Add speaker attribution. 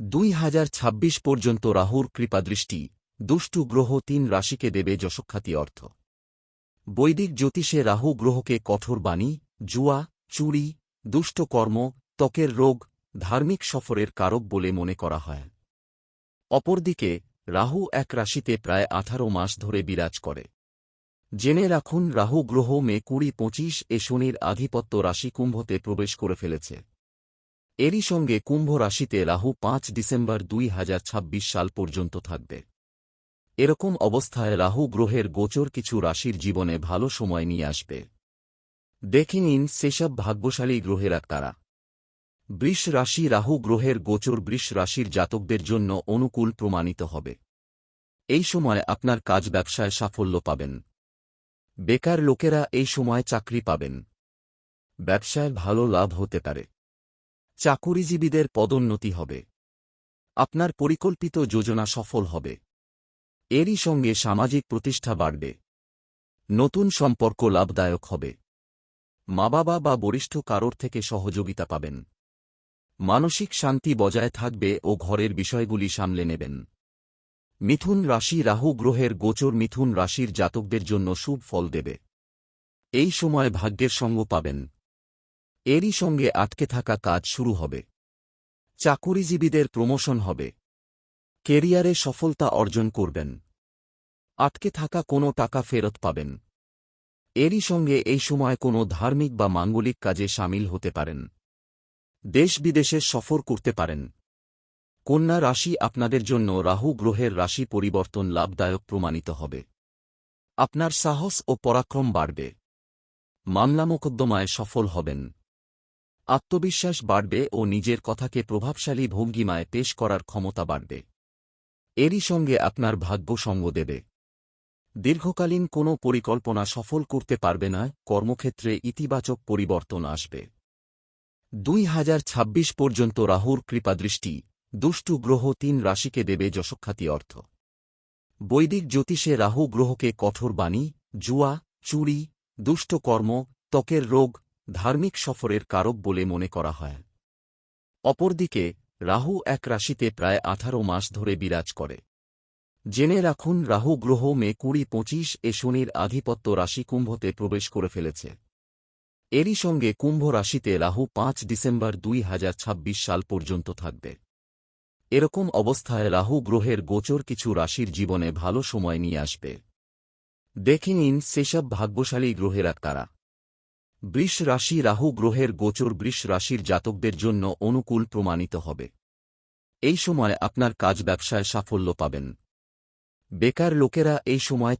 Speaker 1: দুই হাজার ছাব্বিশ পর্যন্ত রাহুর কৃপাদৃষ্টি, দুষ্টু গ্রহ তিন রাশিকে দেবে যশখ্যাতি অর্থ। বৈদিক জ্যোতিষে রাহু গ্রহকে কঠোর বাণী, জুয়া, চুরি, দুষ্ট কর্ম, ত্বকের রোগ, ধার্মিক সফরের কারক বলে মনে করা হয়। অপরদিকে, রাহু এক রাশিতে প্রায় আঠারো মাস ধরে বিরাজ করে। জেনে রাখুন, রাহু গ্রহ মে কুড়ি পঁচিশ এ শনির আধিপত্য রাশি কুম্ভতে প্রবেশ করে ফেলেছে। এরই সঙ্গে কুম্ভ রাশিতে রাহু পাঁচ ডিসেম্বর দুই হাজার ছাব্বিশ সাল পর্যন্ত থাকবে। এরকম অবস্থায় রাহু গ্রহের গোচর কিছু রাশির জীবনে ভালো সময় নিয়ে আসবে। দেখে নিন সেসব ভাগ্যশালী গ্রহেরা কারা। বৃষ রাশি রাহু গ্রহের গোচর বৃষ রাশির জাতকদের জন্য অনুকূল প্রমাণিত হবে। এই সময় আপনার কাজ ব্যবসায় সাফল্য পাবেন। বেকার লোকেরা এই সময় চাকরি পাবেন। ব্যবসায় ভালো লাভ হতে পারে। চাকুরিজীবীদের পদোন্নতি হবে। আপনার পরিকল্পিত যোজনা সফল হবে। এরই সঙ্গে সামাজিক প্রতিষ্ঠা বাড়বে। নতুন সম্পর্ক লাভদায়ক হবে। মা বাবা বা বরিষ্ঠ কারোর থেকে সহযোগিতা পাবেন। মানসিক শান্তি বজায় থাকবে ও ঘরের বিষয়গুলি সামলে নেবেন। মিথুন রাশি রাহু গ্রহের গোচর মিথুন রাশির জাতকদের জন্য শুভ ফল দেবে। এই সময় ভাগ্যের সঙ্গ পাবেন। এরই সঙ্গে আটকে থাকা কাজ শুরু হবে। চাকুরিজীবীদের প্রমোশন হবে। কেরিয়ারে সফলতা অর্জন করবেন। আটকে থাকা কোনো টাকা ফেরত পাবেন। এরই সঙ্গে এই সময় কোনো ধার্মিক বা মাঙ্গলিক কাজে সামিল হতে পারেন। দেশ বিদেশে সফর করতে পারেন। কন্যা রাশি আপনাদের জন্য রাহু গ্রহের রাশি পরিবর্তন লাভদায়ক প্রমাণিত হবে। আপনার সাহস ও পরাক্রম বাড়বে। মামলা মোকদ্দমায় সফল হবেন। আত্মবিশ্বাস বাড়বে ও নিজের কথাকে প্রভাবশালী ভঙ্গিমায় পেশ করার ক্ষমতা বাড়বে। এরই সঙ্গে আপনার ভাগ্য সঙ্গ দেবে। দীর্ঘকালীন কোনো পরিকল্পনা সফল করতে পারবে না, কর্মক্ষেত্রে ইতিবাচক পরিবর্তন আসবে। দুই হাজার ছাব্বিশ পর্যন্ত রাহুর কৃপাদৃষ্টি, দুষ্টু গ্রহ তিন রাশিকে দেবে যশখ্যাতি অর্থ। বৈদিক জ্যোতিষে রাহু গ্রহকে কঠোর বাণী, জুয়া, চুরি, দুষ্ট কর্ম, ত্বকের রোগ ধার্মিক সফরের কারক বলে মনে করা হয়। অপরদিকে, রাহু এক রাশিতে প্রায় আঠারো মাস ধরে বিরাজ করে। জেনে রাখুন, রাহু গ্রহ মে কুড়ি পঁচিশ এ শনির আধিপত্য রাশি কুম্ভতে প্রবেশ করে ফেলেছে। এরই সঙ্গে কুম্ভ রাশিতে রাহু পাঁচ ডিসেম্বর দুই হাজার ছাব্বিশ সাল পর্যন্ত থাকবে। এরকম অবস্থায় রাহু গ্রহের গোচর কিছু রাশির জীবনে ভালো সময় নিয়ে আসবে। দেখে নিন সেসব ভাগ্যশালী গ্রহেরা কারা। বৃষ রাশি রাহু গ্রহের গোচর বৃষ রাশির জাতকদের জন্য অনুকূল প্রমাণিত হবে। এই সময় আপনার কাজ ব্যবসায় সাফল্য পাবেন। বেকার লোকেরা এই সময়